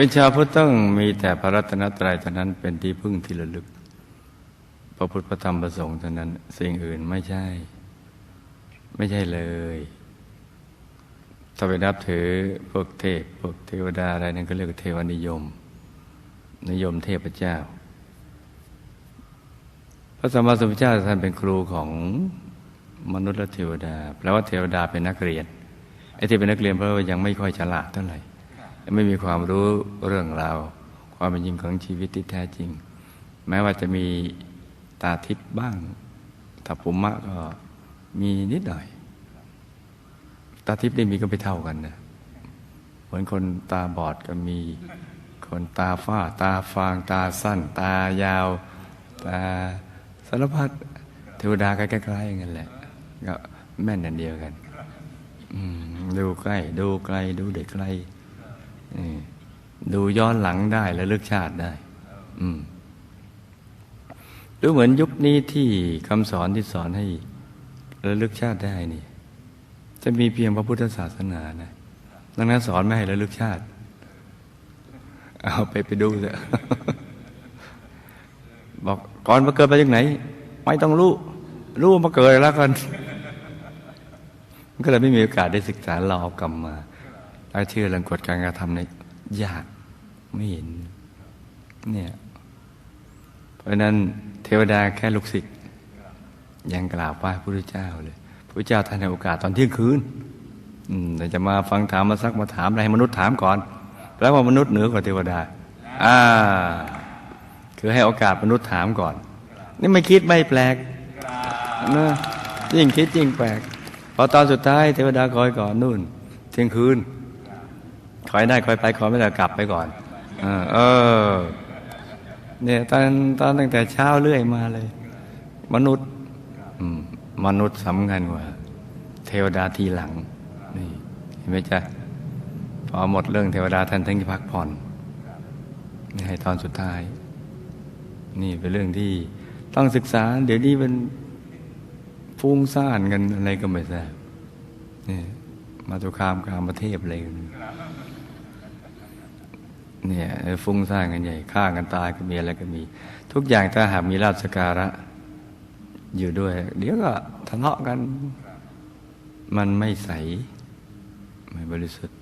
เป็นชาวพุทธต้องมีแต่พระรัตนตรัยเท่านั้นเป็นที่พึ่งที่ระลึก พระพุทธพระธรรมพระสงฆ์เท่านั้นสิ่งอื่นไม่ใช่ ไม่ใช่เลย ถ้าไปนับถือพวกเทพพวกเทวดาอะไรนั่นก็เรียกว่าเทวนิยม นิยมเทพเจ้า พระสัมมาสัมพุทธเจ้าท่านเป็นครูของมนุษย์และเทวดาแปลว่าเทวดาเป็นนักเรียนไอ้ที่เป็นนักเรียนเพราะว่ายังไม่ค่อยฉลาดเท่าไหร่ ไม่มีความรู้เรื่องราว ความเป็นจริงของชีวิตที่แท้จริง แม้ว่าจะมีตาทิพย์บ้างถ้าภูมมะก็มีนิดหน่อย ตาทิพย์ได้มีก็ไม่เท่ากันนะเหมือนคนตาบอดก็มี คนตาฝ้า ตาฟาง ตาสั้น ตายาว ตาสารพัดเทวดาใกล้ๆอย่างนั้นแหละก็แม่นอันเดียวกันดูใกล้ ดูไกล ดูเด็กไกล ดูย้อนหลังได้และลึกชาติได้อืมดูเหมือนยุคนี้ที่คำสอนที่สอนให้ระลึกชาติได้นี่ จะมีเพียงพระพุทธศาสนานะดังนั้นสอนไม่ให้ระลึกชาติ เอาไปไปดูเถอะบอกก่อนมาเกิดมาจากไหน ไม่ต้องรู้ รู้มาเกิดแล้วกันมันก็เลยไม่มีโอกาสได้ศึกษารอเอากรรมมา แล้วเชื่อเรื่องกฎการกระทำในยากไม่เห็นเนี่ยเพราะนั้นเทวดาแค่ลูกศิษย์ยังกราบไหว้พระพุทธเจ้าเลยพระเจ้าท่านให้โอกาสตอนเที่ยงคืนอืมแต่จะมาฟังถามมาซักมาถามอะไรให้มนุษย์ถามก่อนแล้วว่ามนุษย์เหนือกว่าเทวดา อ่า คือให้โอกาสมนุษย์ถามก่อน นี่ไม่คิดไม่แปลกนะยิ่งคิดยิ่งแปลกพอตอนสุดท้ายเทวดาคอยก่อนนู่น เที่ยงคืน คอยได้คอยไปคอยไม่ได้กลับไปก่อน เออ เนี่ยตอนตอนตั้งแต่เช้าเรื่อยมาเลย มนุษย์มนุษย์สำคัญกว่า เทวดาทีหลัง นี่เห็นไหมจ๊ะพอหมดเรื่องเทวดาท่านถึงจะพักผ่อนให้ตอนสุดท้าย นี่เป็นเรื่องที่ต้องศึกษา เดี๋ยวนี้มันฟุ้งซ่านกันอะไรก็ไม่ทราบนี่มาตุคามกามประเทศอะไรกัน เนี่ยฟุ้งซ่านกันใหญ่ฆ่ากันตายก็มีอะไรก็มี ทุกอย่างถ้าหากมีราชการะ อยู่ด้วย เดี๋ยวก็ทะเลาะกัน มันไม่ใส ไม่บริสุทธิ์